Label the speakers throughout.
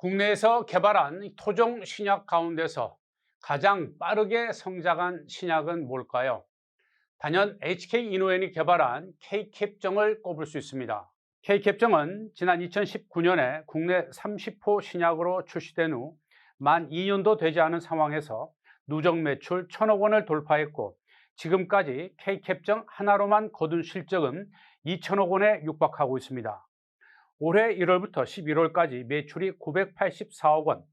Speaker 1: 국내에서 개발한 토종 신약 가운데서 가장 빠르게 성장한 신약은 뭘까요? 단연 HK 이노엔이 개발한 K캡정을 꼽을 수 있습니다. K캡정은 지난 2019년에 국내 30호 신약으로 출시된 후 만 2년도 되지 않은 상황에서 누적 매출 1천억 원을 돌파했고 지금까지 K캡정 하나로만 거둔 실적은 2천억 원에 육박하고 있습니다. 올해 1월부터 11월까지 매출이 984억 원,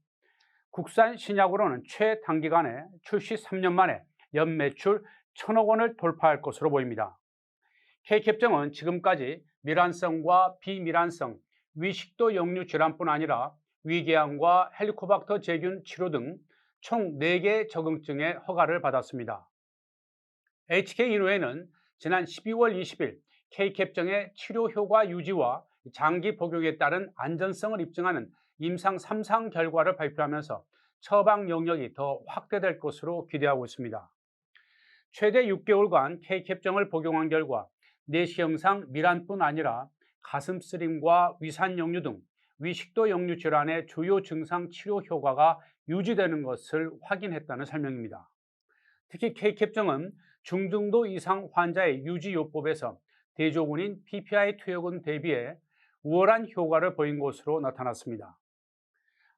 Speaker 1: 국산 신약으로는 최단기간에 출시 3년 만에 연 매출 1천억 원을 돌파할 것으로 보입니다. K캡정은 지금까지 미란성과 비미란성, 위식도 역류 질환뿐 아니라 위궤양과 헬리코박터 제균 치료 등 총 4개의 적응증의 허가를 받았습니다. HK 인후에는 지난 12월 20일 K캡정의 치료 효과 유지와 장기 복용에 따른 안전성을 입증하는 임상 3상 결과를 발표하면서 처방 영역이 더 확대될 것으로 기대하고 있습니다. 최대 6개월간 K캡정을 복용한 결과 내시경상 미란뿐 아니라 가슴 쓰림과 위산 역류 등 위식도 역류 질환의 주요 증상 치료 효과가 유지되는 것을 확인했다는 설명입니다. 특히 K캡정은 중등도 이상 환자의 유지 요법에서 대조군인 PPI 투여군 대비해 우월한 효과를 보인 것으로 나타났습니다.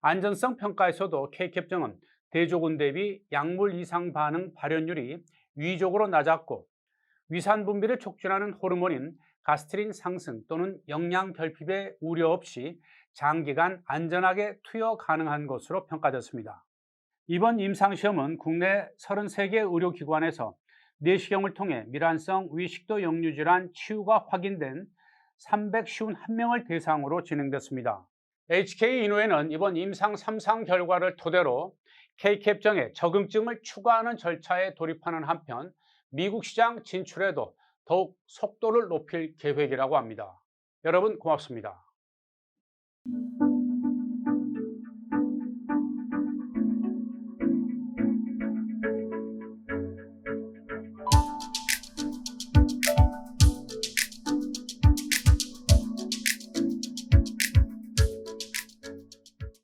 Speaker 1: 안전성 평가에서도 K캡정은 대조군 대비 약물 이상 반응 발현율이 위적으로 낮았고 위산 분비를 촉진하는 호르몬인 가스트린 상승 또는 영양 결핍의 우려 없이 장기간 안전하게 투여 가능한 것으로 평가됐습니다. 이번 임상시험은 국내 33개 의료기관에서 내시경을 통해 미란성 위식도 역류질환 치유가 확인된 351명을 대상으로 진행됐습니다. HK 인후에는 이번 임상 3상 결과를 토대로 K캡정의 적응증을 추가하는 절차에 돌입하는 한편 미국 시장 진출에도 더욱 속도를 높일 계획이라고 합니다. 여러분 고맙습니다.